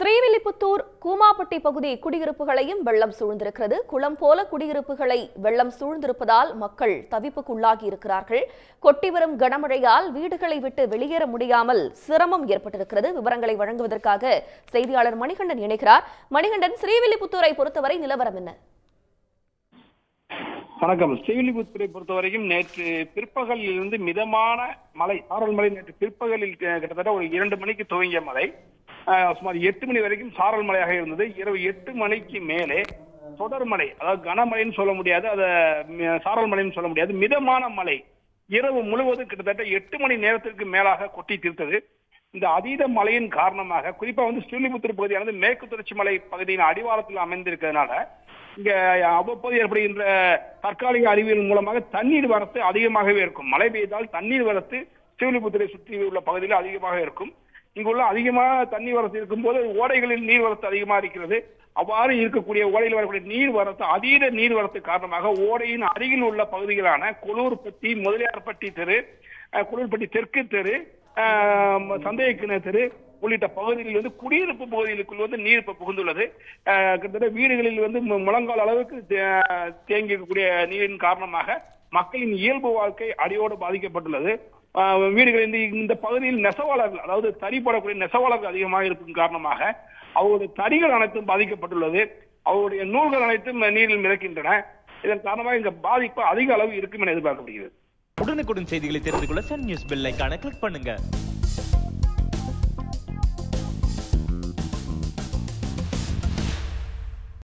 ஸ்ரீவில்லிபுத்தூர் கூமாப்பட்டி பகுதி குடியிருப்புகளையும் வெள்ளம் சூழ்ந்திருக்கிறது. குளம் போல குடியிருப்புகளை வெள்ளம் சூழ்ந்திருப்பதால் மக்கள் தவிப்புக்குள்ளாகி இருக்கிறார்கள். கொட்டி வரும் கனமழையால் வீடுகளை விட்டு வெளியேற முடியாமல் சிரமம் ஏற்பட்டிருக்கிறது. விவரங்களை வழங்குவதற்காக செய்தியாளர் மணிகண்டன் இணைகிறார். மணிகண்டன் ஸ்ரீவில்லிபுத்தூரை பொறுத்தவரை நிலவரம் என்ன? வணக்கம். ஸ்ரீவில்லிபுத்தூரை பொறுத்தவரைக்கும் நேற்று பிற்பகலில் இருந்து மிதமான மழை சாரல் மழை நேற்று பிற்பகலில் கிட்டத்தட்ட ஒரு இரண்டு மணிக்கு துவங்கிய மழை. சுமார் எட்டு மணி வரைக்கும் சாரல் மழையாக இருந்தது. இரவு எட்டு மணிக்கு மேலே தொடர் மழை அதாவது கனமழைன்னு சொல்ல முடியாது அதை சாரல் மழைன்னு சொல்ல முடியாது மிதமான மழை இரவு முழுவதும் கிட்டத்தட்ட எட்டு மணி நேரத்திற்கு மேலாக கொட்டி தீர்த்தது. இந்த அதீத மழையின் காரணமாக குறிப்பா வந்து ஸ்ரீலிபுத்தூர் பகுதியானது மேற்கு தொடர்ச்சி மலை பகுதியின் அடிவாரத்தில் அமைந்திருக்கிறதுனால இங்க அவ்வப்போது ஏற்படுகின்ற தற்காலிக அறிவியல் மூலமாக தண்ணீர் வரத்து அதிகமாகவே இருக்கும். மழை பெய்தால் தண்ணீர் வரத்து ஸ்ரீவில்லிபுத்தூரை சுற்றி உள்ள பகுதியில் அதிகமாக இருக்கும். இங்குள்ள அதிகமாக தண்ணி வரத்து இருக்கும்போது ஓடைகளில் நீர் வரத்து அதிகமா இருக்கிறது. அவ்வாறு இருக்கக்கூடிய ஓடையில் வரக்கூடிய நீர் வரத்து அதீத நீர்வரத்து காரணமாக ஓடையின் அருகில் உள்ள பகுதிகளான கொலூர்பட்டி முதலியார்பட்டி தெரு அஹ், கொலூர்பட்டி தெற்கு தெரு ஆஹ் தெரு உள்ளிட்ட பகுதிகளில் வந்து குடியிருப்பு பகுதிகளுக்குள் வந்து நீர் இப்ப புகுந்துள்ளது. கிட்டத்தட்ட வீடுகளில் வந்து முழங்கால் அளவுக்கு தே- தேங்கி இருக்கக்கூடிய நீரின் காரணமாக மக்களின் இயல்பு வாழ்க்கை அடியோடு பாதிக்கப்பட்டுள்ளது. வீடுகளில் இந்த இந்த பகுதியில் நெசவாளர்கள் அதாவது தறி போடக்கூடிய நெசவாளர்கள் அதிகமாக இருக்கும் காரணமாக அவருடைய தறிகள் அனைத்தும் பாதிக்கப்பட்டுள்ளது. அவருடைய நூல்கள் அனைத்தும் நீரில் மிதக்கின்றன. இதன் காரணமாக இந்த பாதிப்பு அதிக அளவு இருக்கும் என எதிர்பார்க்கப்படுகிறது. உடனுக்குடன் செய்திகளை தெரிந்து கொள்ள சன் நியூஸ் பெல் ஐகானை கிளிக் பண்ணுங்க.